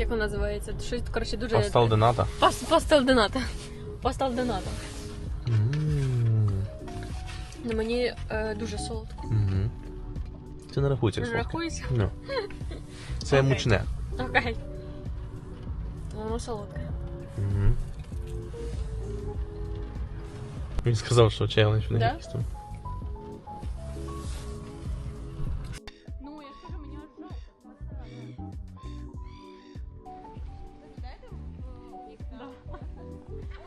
Як вона називається? Щось, коротше, дуже... Дената. Пас, пастел Дената. Пастел Дената. Ну, мені е, дуже солодко. Мгм. Це не рахується. як Не солодке. рахується? Ну. Це Окей. мучне. Окей. Воно солодке. Мгм. Він сказав, що челендж в Да? негідстві. Ну,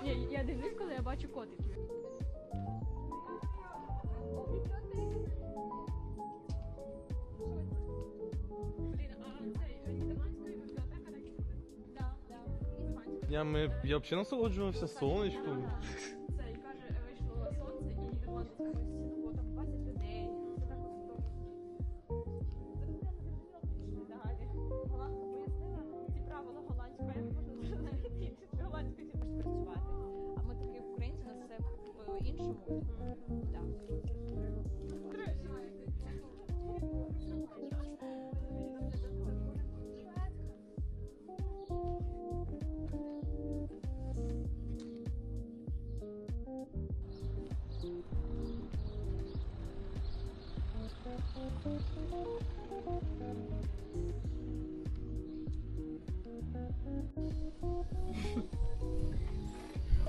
Ні, я дивлюсь, коли я бачу котиків. Я, ми, я взагалі насолоджувався сонечком.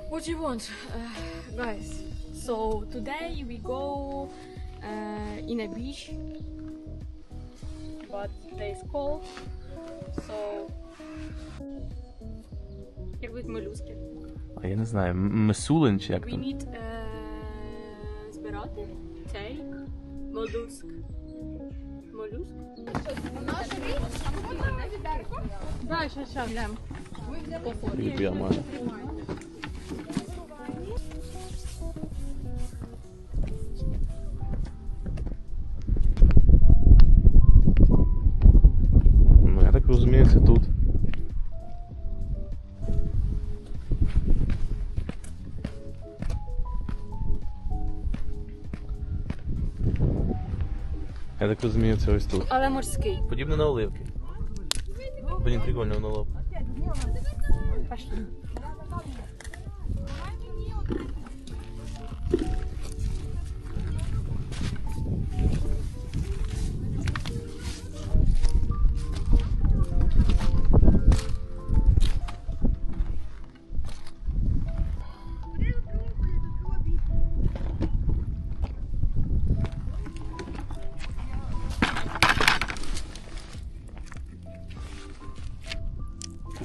What do you want, uh, guys? So today we go uh, in a beach, but today is cold. So як будуть молюски. А я не знаю, м- Месулин чи як We там? need uh, збирати цей молюск. Молюск? Да, ще ще глянь. Любі Амара. Ну, Я так розумію, це ось тут. Але морський. Подібне на оливки. Блін, прикольно воно лоб. Пошли.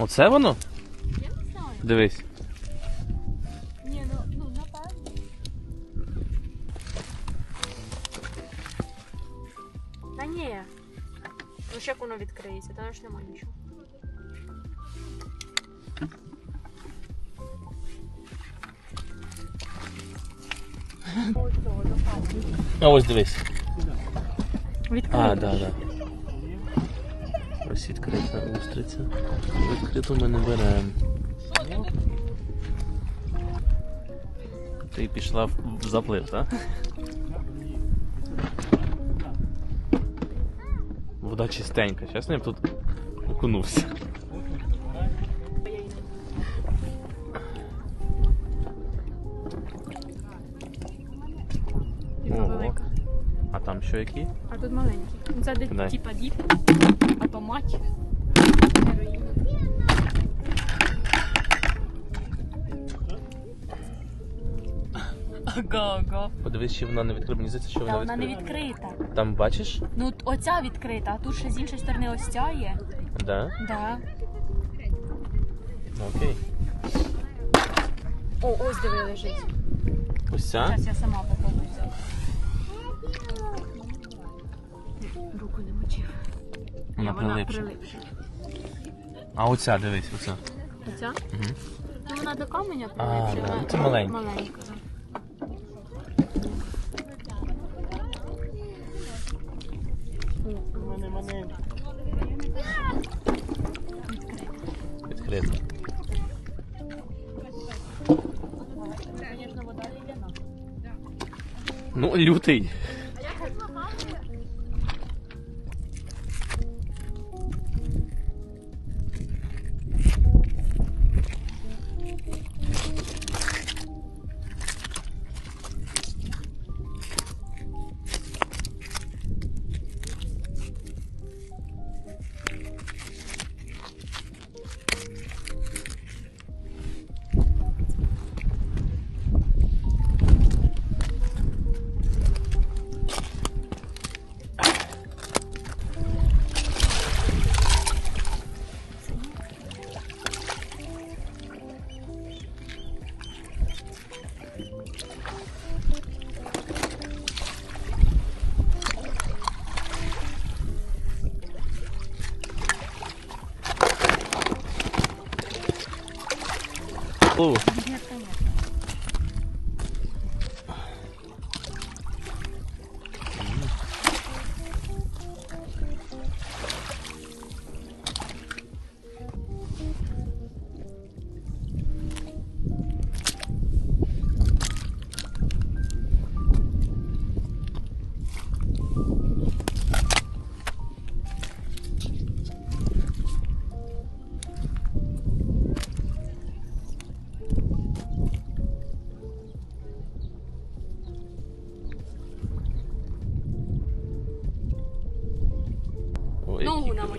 Оце воно? Я не знаю. Дивись. Ні, ну, ну напевно. Та ні. Ну ще як воно відкриється, там ж немає нічого. А ось дивись. Відкрито. А, да, да. Ось відкрита устриця. Відкриту ми не беремо. Ти пішла в заплив, так? Вода чистенька. Чесно, я б тут окунувся. Ого. Що які? А тут маленький. Ну, Це де типа діп, а то мать. Героїня. Го-го. Подивись, чи вона не відкрита. Мені здається, що Та вона вона не відкрита. відкрита. Там бачиш? Ну оця відкрита, а тут ще з іншої сторони ось ця є. Да? Да. Ну, окей. О, ось диви лежить. Ось ця? Зараз я сама попробую взяти. Руку не мочив. Вона Вона прилипша. А оця, дивись, оця. Оця? Угу. Ну вона до каменя А, прилипша. да, вона це маленька. Маленька, да. Відкрита. Звісно, вода лідяна. Ну, лютий. Лу.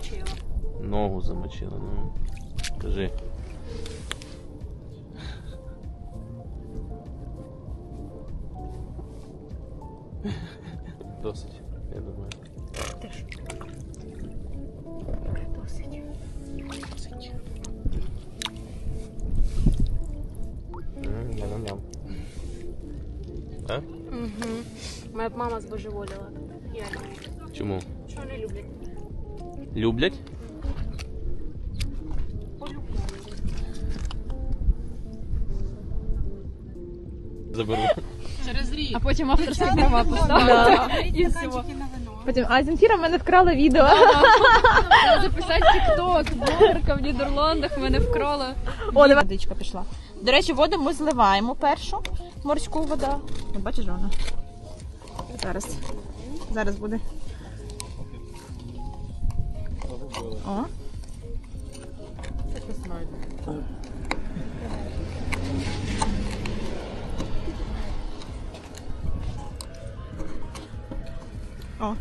Намочила. Ногу замочила, ну. Кажи. Досить, я думаю. Теж. Досить. Досить. М, Ням-ням-ням. Угу. Моя мама збожеволіла. Я не. Чому? Що не люблять? Люблять? Заберу. Через рік. А потім авторські права поставити. І все. Потім, а Земфіра в мене вкрала відео. Записати тік-ток. Блогерка в Нідерландах мене вкрала. О, давай. Водичка пішла. До речі, воду ми зливаємо першу морську воду. Не бачиш вона? Зараз. Зараз буде. О. О.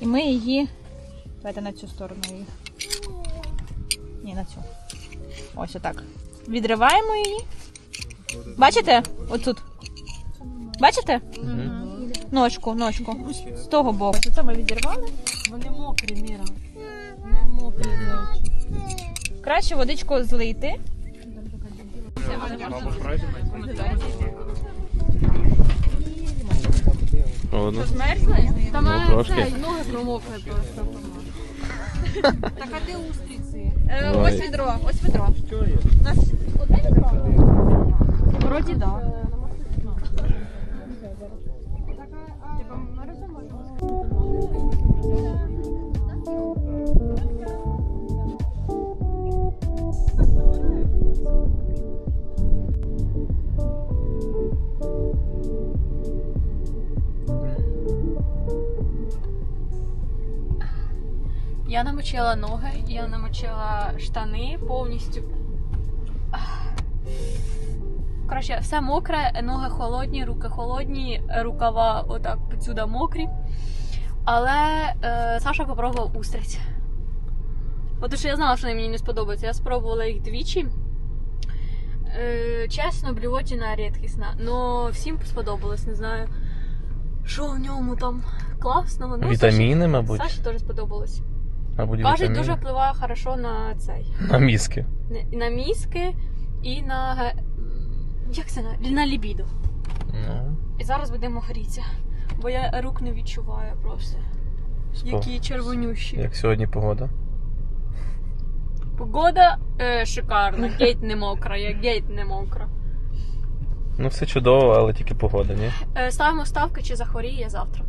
І ми її. Давайте на цю сторону її. Ні, на цю. Ось отак. Відриваємо її. Бачите? Отут. Бачите? Ножку, ножку. З того боку. Це ми відірвали. Вони мокрі, Міра. Не мокрі речі. Краще водичку злити. Ладно. Змерзли? Та Ну, трошки. це, ноги промокли просто. Так а де устриці? Е, ось відро, ось відро. У нас одне відро? Вроді так. Я намочила ноги, я намочила штани повністю. Коротше, все мокре, ноги холодні, руки холодні, рукава отак підсюди мокрі. Але е, Саша попробував устриць. От що я знала, що вони мені не сподобаються. Я спробувала їх двічі. Е, чесно, блювотіна рідкісна. Но всім сподобалось, не знаю. Що в ньому там класного. Ну, Вітаміни, мабуть. Саші, Саші теж сподобалось. Мабуть, Кажуть, вітаміни. дуже впливає хорошо на цей. На мізки. на- На мізки і на. Як це на, на лібідо. Ну, І зараз будемо грітися. Бо я рук не відчуваю просто. спо- Які червонющі. Як сьогодні погода? Погода е, шикарна, геть не мокра, я геть не мокра. Ну, все чудово, але тільки погода, ні? Е, ставимо ставки, чи захворіє я завтра.